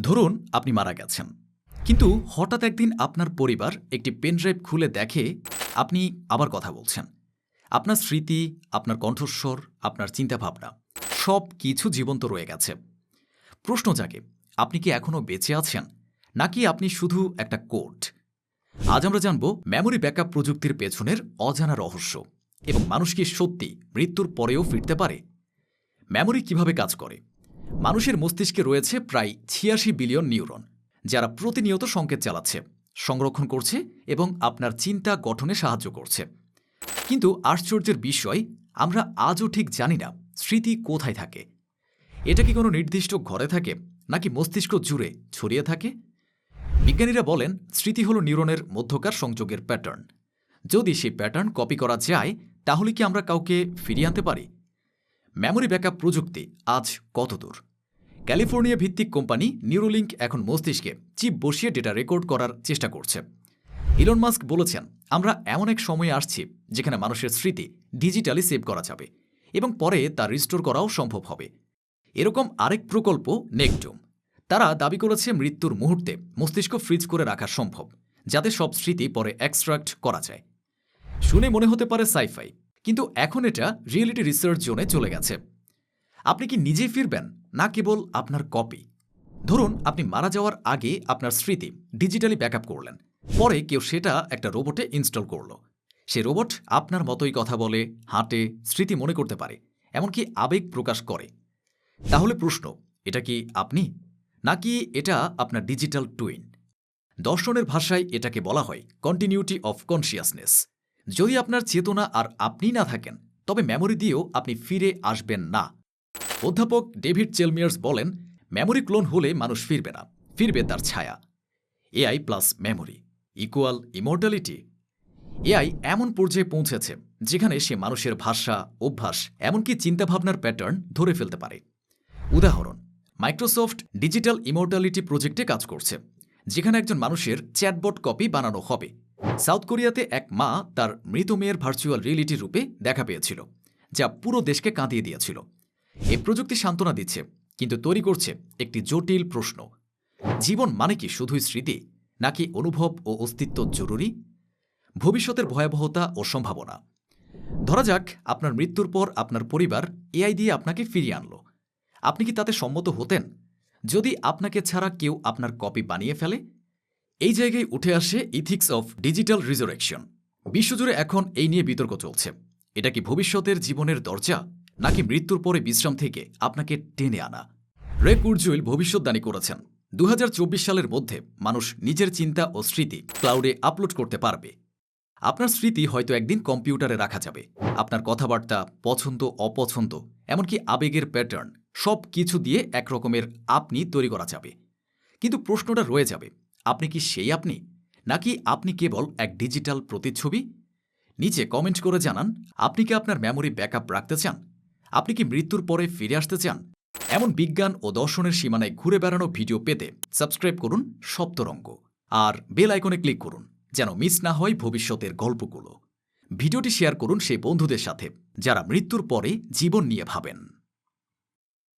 ধরুন আপনি মারা গেছেন। কিন্তু হঠাৎ একদিন আপনার পরিবার একটি পেনড্রাইভ খুলে দেখে আপনি আবার কথা বলছেন। আপনার স্মৃতি, আপনার কণ্ঠস্বর, আপনার চিন্তাভাবনা, সব কিছু জীবন্ত রয়ে গেছে। প্রশ্ন জাগে, আপনি কি এখনও বেঁচে আছেন? নাকি আপনি শুধু একটা কোড? আজ আমরা জানব মেমোরি ব্যাকআপ প্রযুক্তির পেছনের অজানা রহস্য এবং মানুষ কি সত্যি মৃত্যুর পরেও ফিরতে পারে? মেমোরি কীভাবে কাজ করে? মানুষের মস্তিষ্কে রয়েছে প্রায় ছিয়াশি বিলিয়ন নিউরন, যারা প্রতিনিয়ত সংকেত চালাচ্ছে, সংরক্ষণ করছে এবং আপনার চিন্তা গঠনে সাহায্য করছে। কিন্তু আশ্চর্যের বিষয়, আমরা আজও ঠিক জানি না স্মৃতি কোথায় থাকে। এটা কি কোনো নির্দিষ্ট ঘরে থাকে, নাকি মস্তিষ্ক জুড়ে ছড়িয়ে থাকে? বিজ্ঞানীরা বলেন, স্মৃতি হল নিউরনের মধ্যকার সংযোগের প্যাটার্ন যদি সেই প্যাটার্ন কপি করা যায়, তাহলে কি আমরা কাউকে ফিরিয়ে আনতে পারি? মেমোরি ব্যাকআপ প্রযুক্তি আজ কতদূর? ক্যালিফোর্নিয়া ভিত্তিক কোম্পানি নিউরোলিঙ্ক এখন মস্তিষ্কে চিপ বসিয়ে ডেটা রেকর্ড করার চেষ্টা করছে। ইলন মাস্ক বলেছেন, আমরা এমন এক সময়ে আসছি যেখানে মানুষের স্মৃতি ডিজিটালি সেভ করা যাবে এবং পরে তা রিস্টোর করাও সম্ভব হবে। এরকম আরেক প্রকল্প নেকডোম। তারা দাবি করেছে মৃত্যুর মুহূর্তে মস্তিষ্ক ফ্রিজ করে রাখা সম্ভব, যাতে সব স্মৃতি পরে এক্সট্রাক্ট করা যায়। শুনে মনে হতে পারে সাইফাই কিন্তু এখন এটা রিয়েলিটি রিসার্চ জোনে চলে গেছে। আপনি কি নিজেই ফিরবেন, না কেবল আপনার কপি ধরুন, আপনি মারা যাওয়ার আগে আপনার স্মৃতি ডিজিটালি ব্যাকআপ করলেন। পরে কেউ সেটা একটা রোবটে ইনস্টল করল। সে রোবট আপনার মতোই কথা বলে, হাঁটে, স্মৃতি মনে করতে পারে, এমনকি আবেগ প্রকাশ করে। তাহলে প্রশ্ন, এটা কি আপনি? নাকি এটা আপনার ডিজিটাল টুইন দর্শনের ভাষায় এটাকে বলা হয় কন্টিনিউটি অফ কনসিয়াসনেস যদি আপনার চেতনা আর আপনি না থাকেন, তবে মেমোরি দিয়েও আপনি ফিরে আসবেন না। অধ্যাপক ডেভিড চেলমিয়ার্স বলেন মেমোরি ক্লোন হলে মানুষ ফিরবে না, ফিরবে তার ছায়া। AI plus memory equal immortality AI এমন পর্যায়ে পৌঁছেছে, যেখানে সে মানুষের ভাষা, অভ্যাস, এমনকি চিন্তাভাবনার প্যাটার্ন ধরে ফেলতে পারে। উদাহরণ মাইক্রোসফট ডিজিটাল ইমোর্টালিটি প্রজেক্টে কাজ করছে, যেখানে একজন মানুষের চ্যাটবট কপি বানানো হবে। সাউথ কোরিয়াতে এক মা তার মৃত মেয়ের ভার্চুয়াল রিয়েলিটি রূপে দেখা পেয়েছিল, যা পুরো দেশকে কাঁদিয়ে দিয়েছিল। এই প্রযুক্তি সান্ত্বনা দিচ্ছে, কিন্তু তৈরি করছে একটি জটিল প্রশ্ন। জীবন মানে কি শুধুই স্মৃতি, নাকি অনুভব ও অস্তিত্ব জরুরি? ভবিষ্যতের ভয়াবহতা ও সম্ভাবনা। ধরা যাক, আপনার মৃত্যুর পর আপনার পরিবার এআই দিয়ে আপনাকে ফিরিয়ে আনলো। আপনি কি তাতে সম্মত হতেন? যদি আপনাকে ছাড়া কেউ আপনার কপি বানিয়ে ফেলে এই জায়গায় উঠে আসে ইথিক্স অফ ডিজিটাল রিজারেকশন বিশ্বজুড়ে এখন এই নিয়ে বিতর্ক চলছে। এটা কি ভবিষ্যতের জীবনের দরজা, নাকি মৃত্যুর পরে বিশ্রাম থেকে আপনাকে টেনে আনা? রে কুরজুইল ভবিষ্যৎবাণী করেছেন। দু হাজার চব্বিশ সালের মধ্যে মানুষ নিজের চিন্তা ও স্মৃতি ক্লাউডে আপলোড করতে পারবে। আপনার স্মৃতি হয়তো একদিন কম্পিউটারে রাখা যাবে। আপনার কথাবার্তা পছন্দ, অপছন্দ, এমনকি আবেগের প্যাটার্ন সব কিছু দিয়ে একরকমের আপনি তৈরি করা যাবে। কিন্তু প্রশ্নটা রয়ে যাবে আপনি কি সেই আপনি? নাকি আপনি কেবল এক ডিজিটাল প্রতিচ্ছবি? নিচে কমেন্ট করে জানান, আপনি কি আপনার মেমোরি ব্যাকআপ রাখতে চান? আপনি কি মৃত্যুর পরে ফিরে আসতে চান? এমন বিজ্ঞান ও দর্শনের সীমানায় ঘুরে বেড়ানো ভিডিও পেতে সাবস্ক্রাইব করুন সপ্তরঙ্গ। আর বেল আইকনে ক্লিক করুন, যেন মিস না হয় ভবিষ্যতের গল্পগুলো। ভিডিওটি শেয়ার করুন সেই বন্ধুদের সাথে, যারা মৃত্যুর পরে জীবন নিয়ে ভাবেন।